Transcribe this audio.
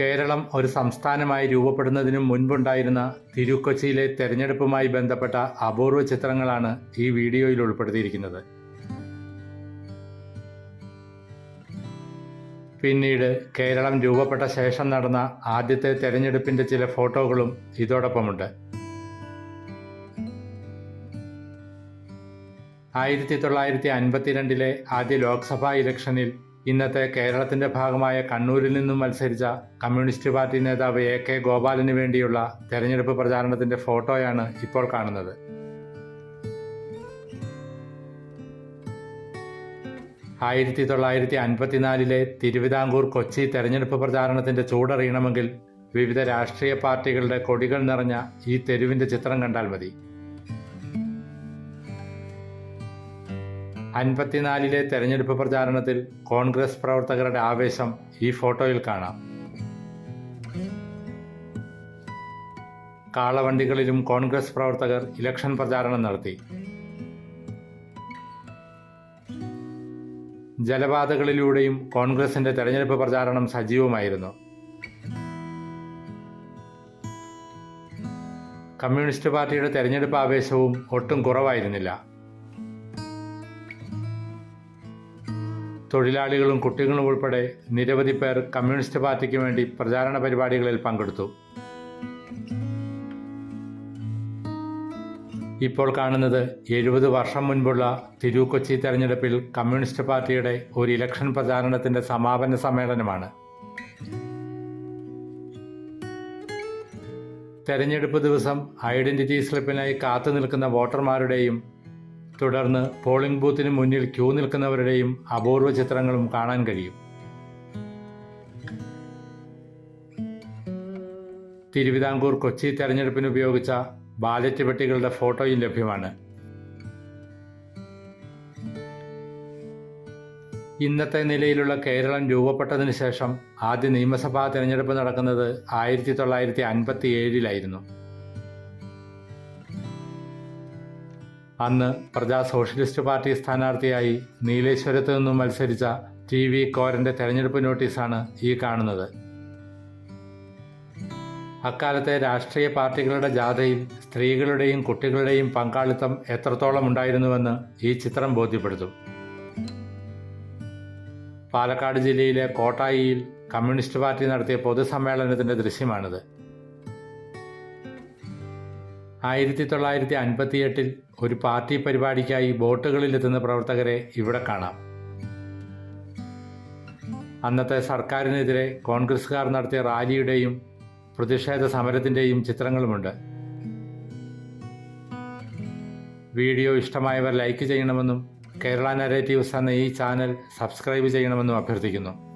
കേരളം ഒരു സംസ്ഥാനമായി രൂപപ്പെടുന്നതിനു മുൻപുണ്ടായിരുന്ന തിരുക്കൊച്ചിയിലെ തെരഞ്ഞെടുപ്പുമായി ബന്ധപ്പെട്ട അപൂർവ ചിത്രങ്ങളാണ് ഈ വീഡിയോയിൽ ഉൾപ്പെടുത്തിയിരിക്കുന്നത്. പിന്നീട് കേരളം രൂപപ്പെട്ട ശേഷം നടന്ന ആദ്യത്തെ തെരഞ്ഞെടുപ്പിന്റെ ചില ഫോട്ടോകളും ഇതോടൊപ്പമുണ്ട്. ആയിരത്തി തൊള്ളായിരത്തി അൻപത്തിരണ്ടിലെ ആദ്യ ലോക്സഭാ ഇലക്ഷനിൽ ഇന്നത്തെ കേരളത്തിന്റെ ഭാഗമായ കണ്ണൂരിൽ നിന്നും മത്സരിച്ച കമ്മ്യൂണിസ്റ്റ് പാർട്ടി നേതാവ് എ കെ ഗോപാലിന് വേണ്ടിയുള്ള തെരഞ്ഞെടുപ്പ് പ്രചാരണത്തിന്റെ ഫോട്ടോയാണ് ഇപ്പോൾ കാണുന്നത്. ആയിരത്തി തൊള്ളായിരത്തി അൻപത്തിനാലിലെ തിരുവിതാംകൂർ കൊച്ചി തെരഞ്ഞെടുപ്പ് പ്രചാരണത്തിന്റെ ചൂടറിയണമെങ്കിൽ വിവിധ രാഷ്ട്രീയ പാർട്ടികളുടെ കൊടികൾ നിറഞ്ഞ ഈ തെരുവിന്റെ ചിത്രം കണ്ടാൽ മതി. അൻപത്തിനാലിലെ തെരഞ്ഞെടുപ്പ് പ്രചാരണത്തിൽ കോൺഗ്രസ് പ്രവർത്തകരുടെ ആവേശം ഈ ഫോട്ടോയിൽ കാണാം. കാളവണ്ടികളിലും കോൺഗ്രസ് പ്രവർത്തകർ ഇലക്ഷൻ പ്രചാരണം നടത്തി. ജലപാതകളിലൂടെയും കോൺഗ്രസിന്റെ തെരഞ്ഞെടുപ്പ് പ്രചാരണം സജീവമായിരുന്നു. കമ്മ്യൂണിസ്റ്റ് പാർട്ടിയുടെ തെരഞ്ഞെടുപ്പ് ആവേശവും ഒട്ടും കുറവായിരുന്നില്ല. തൊഴിലാളികളും കുട്ടികളും ഉൾപ്പെടെ നിരവധി പേർ കമ്മ്യൂണിസ്റ്റ് പാർട്ടിക്ക് വേണ്ടി പ്രചാരണ പരിപാടികളിൽ പങ്കെടുത്തു. ഇപ്പോൾ കാണുന്നത് എഴുപത് വർഷം മുൻപുള്ള തിരുക്കൊച്ചി തെരഞ്ഞെടുപ്പിൽ കമ്മ്യൂണിസ്റ്റ് പാർട്ടിയുടെ ഒരു ഇലക്ഷൻ പ്രചാരണത്തിന്റെ സമാപന സമ്മേളനമാണ്. തെരഞ്ഞെടുപ്പ് ദിവസം ഐഡന്റിറ്റി സ്ലിപ്പിനായി കാത്തു നിൽക്കുന്ന വോട്ടർമാരുടെയും തുടർന്ന് പോളിംഗ് ബൂത്തിന് മുന്നിൽ ക്യൂ നിൽക്കുന്നവരുടെയും അപൂർവ ചിത്രങ്ങളും കാണാൻ കഴിയും. തിരുവിതാംകൂർ കൊച്ചി തെരഞ്ഞെടുപ്പിന് ഉപയോഗിച്ച ബാലറ്റ് പെട്ടികളുടെ ഫോട്ടോയും ലഭ്യമാണ്. ഇന്നത്തെ നിലയിലുള്ള കേരളം രൂപപ്പെട്ടതിന് ശേഷം ആദ്യ നിയമസഭാ തെരഞ്ഞെടുപ്പ് നടക്കുന്നത് ആയിരത്തി തൊള്ളായിരത്തി അൻപത്തി ഏഴിലായിരുന്നു. അന്ന് പ്രജാ സോഷ്യലിസ്റ്റ് പാർട്ടി സ്ഥാനാർത്ഥിയായി നീലേശ്വരത്ത് നിന്നും മത്സരിച്ച ടി വി കോരന്റെ തെരഞ്ഞെടുപ്പ് നോട്ടീസാണ് ഈ കാണുന്നത്. അക്കാലത്തെ രാഷ്ട്രീയ പാർട്ടികളുടെ ജാഥയിൽ സ്ത്രീകളുടെയും കുട്ടികളുടെയും പങ്കാളിത്തം എത്രത്തോളം ഉണ്ടായിരുന്നുവെന്ന് ഈ ചിത്രം ബോധ്യപ്പെടുത്തും. പാലക്കാട് ജില്ലയിലെ കോട്ടായിയിൽ കമ്മ്യൂണിസ്റ്റ് പാർട്ടി നടത്തിയ പൊതുസമ്മേളനത്തിന്റെ ദൃശ്യമാണിത്. ആയിരത്തി തൊള്ളായിരത്തി അൻപത്തിയെട്ടിൽ ഒരു പാർട്ടി പരിപാടിക്കായി ബോട്ടുകളിലെത്തുന്ന പ്രവർത്തകരെ ഇവിടെ കാണാം. അന്നത്തെ സർക്കാരിനെതിരെ കോൺഗ്രസ്സുകാർ നടത്തിയ റാലിയുടെയും പ്രതിഷേധ സമരത്തിന്റെയും ചിത്രങ്ങളുമുണ്ട്. വീഡിയോ ഇഷ്ടമായവർ ലൈക്ക് ചെയ്യണമെന്നും കേരള നരേറ്റീവ്സ് എന്ന ഈ ചാനൽ സബ്സ്ക്രൈബ് ചെയ്യണമെന്നും അഭ്യർത്ഥിക്കുന്നു.